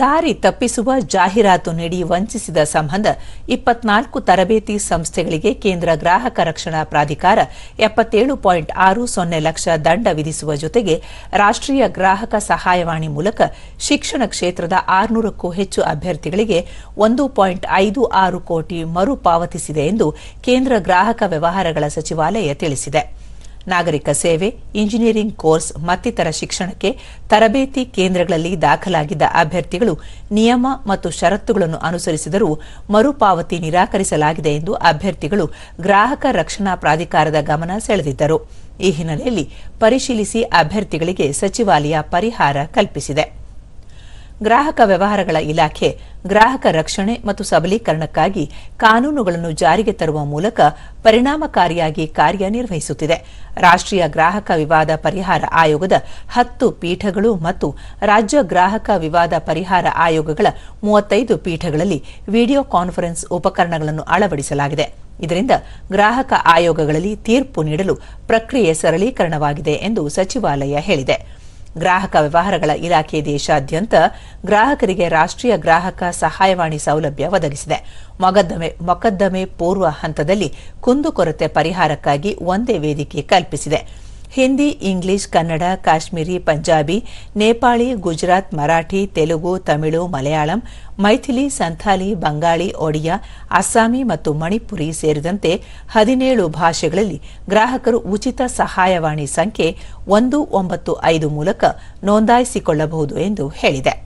ದಾರಿ ತಪ್ಪಿಸುವ ಜಾಹೀರಾತು ನೀಡಿ ವಂಚಿಸಿದ ಸಂಬಂಧ ಇಪ್ಪತ್ನಾಲ್ಕು ತರಬೇತಿ ಸಂಸ್ಥೆಗಳಿಗೆ ಕೇಂದ್ರ ಗ್ರಾಹಕ ರಕ್ಷಣಾ ಪ್ರಾಧಿಕಾರ ಎಪ್ಪತ್ತೇಳು ಪಾಯಿಂಟ್ ಆರು ಸೊನ್ನೆ ಲಕ್ಷ ದಂಡ ವಿಧಿಸುವ ಜೊತೆಗೆ ರಾಷ್ಟ್ರೀಯ ಗ್ರಾಹಕ ಸಹಾಯವಾಣಿ ಮೂಲಕ ಶಿಕ್ಷಣ ಕ್ಷೇತ್ರದ ಆರುನೂರಕ್ಕೂ ಹೆಚ್ಚು ಅಭ್ಯರ್ಥಿಗಳಿಗೆ ಒಂದು ಪಾಯಿಂಟ್ ಐದು ಆರು ಕೋಟಿ ಮರುಪಾವತಿಸಿದೆ ಎಂದು ಕೇಂದ್ರ ಗ್ರಾಹಕ ವ್ಯವಹಾರಗಳ ಸಚಿವಾಲಯ ತಿಳಿಸಿದೆ. ನಾಗರಿಕ ಸೇವೆ, ಇಂಜಿನಿಯರಿಂಗ್ ಕೋರ್ಸ್, ಮತ್ತಿತರ ಶಿಕ್ಷಣಕ್ಕೆ ತರಬೇತಿ ಕೇಂದ್ರಗಳಲ್ಲಿ ದಾಖಲಾಗಿದ್ದ ಅಭ್ಯರ್ಥಿಗಳು ನಿಯಮ ಮತ್ತು ಷರತ್ತುಗಳನ್ನು ಅನುಸರಿಸಿದರೂ ಮರುಪಾವತಿ ನಿರಾಕರಿಸಲಾಗಿದೆ ಎಂದು ಅಭ್ಯರ್ಥಿಗಳು ಗ್ರಾಹಕ ರಕ್ಷಣಾ ಪ್ರಾಧಿಕಾರದ ಗಮನ ಸೆಳೆದಿದ್ದರು. ಈ ಹಿನ್ನೆಲೆಯಲ್ಲಿ ಪರಿಶೀಲಿಸಿ ಅಭ್ಯರ್ಥಿಗಳಿಗೆ ಸಚಿವಾಲಯ ಪರಿಹಾರ ಕಲ್ಪಿಸಿದೆ. ಗ್ರಾಹಕ ವ್ಯವಹಾರಗಳ ಇಲಾಖೆ, ಗ್ರಾಹಕ ರಕ್ಷಣೆ ಮತ್ತು ಸಬಲೀಕರಣಕ್ಕಾಗಿ ಕಾನೂನುಗಳನ್ನು ಜಾರಿಗೆ ತರುವ ಮೂಲಕ ಪರಿಣಾಮಕಾರಿಯಾಗಿ ಕಾರ್ಯನಿರ್ವಹಿಸುತ್ತಿದೆ. ರಾಷ್ಟ್ರೀಯ ಗ್ರಾಹಕ ವಿವಾದ ಪರಿಹಾರ ಆಯೋಗದ ಹತ್ತು ಪೀಠಗಳು ಮತ್ತು ರಾಜ್ಯ ಗ್ರಾಹಕ ವಿವಾದ ಪರಿಹಾರ ಆಯೋಗಗಳ ಮೂವತ್ತೈದು ಪೀಠಗಳಲ್ಲಿ ವಿಡಿಯೋ ಕಾನ್ಫರೆನ್ಸ್ ಉಪಕರಣಗಳನ್ನು ಅಳವಡಿಸಲಾಗಿದೆ. ಇದರಿಂದ ಗ್ರಾಹಕ ಆಯೋಗಗಳಲ್ಲಿ ತೀರ್ಪು ನೀಡಲು ಪ್ರಕ್ರಿಯೆ ಸರಳೀಕರಣವಾಗಿದೆ ಎಂದು ಸಚಿವಾಲಯ ಹೇಳಿದೆ. ಗ್ರಾಹಕ ವ್ಯವಹಾರಗಳ ಇಲಾಖೆ ದೇಶಾದ್ಯಂತ ಗ್ರಾಹಕರಿಗೆ ರಾಷ್ಟ್ರೀಯ ಗ್ರಾಹಕ ಸಹಾಯವಾಣಿ ಸೌಲಭ್ಯ ಒದಗಿಸಿದೆ. ಮೊಕದ್ದಮೆ ಮೊಕದ್ದಮೆ ಪೂರ್ವ ಹಂತದಲ್ಲಿ ಕುಂದುಕೊರತೆ ಪರಿಹಾರಕ್ಕಾಗಿ ಒಂದೇ ವೇದಿಕೆ ಕಲ್ಪಿಸಿದೆ. ಹಿಂದಿ, ಇಂಗ್ಲಿಷ್, ಕನ್ನಡ, ಕಾಶ್ಮೀರಿ, ಪಂಜಾಬಿ, ನೇಪಾಳಿ, ಗುಜರಾತ್, ಮರಾಠಿ, ತೆಲುಗು, ತಮಿಳು, ಮಲಯಾಳಂ, ಮೈಥಿಲಿ, ಸಂಥಾಲಿ, ಬಂಗಾಳಿ, ಒಡಿಯಾ, ಅಸ್ಸಾಮಿ ಮತ್ತು ಮಣಿಪುರಿ ಸೇರಿದಂತೆ ಹದಿನೇಳು ಭಾಷೆಗಳಲ್ಲಿ ಗ್ರಾಹಕರು ಉಚಿತ ಸಹಾಯವಾಣಿ ಸಂಖ್ಯೆ ಒಂದು ಒಂಬತ್ತು ಐದು ಮೂಲಕ ನೋಂದಾಯಿಸಿಕೊಳ್ಳಬಹುದು ಎಂದು ಹೇಳಿದೆ.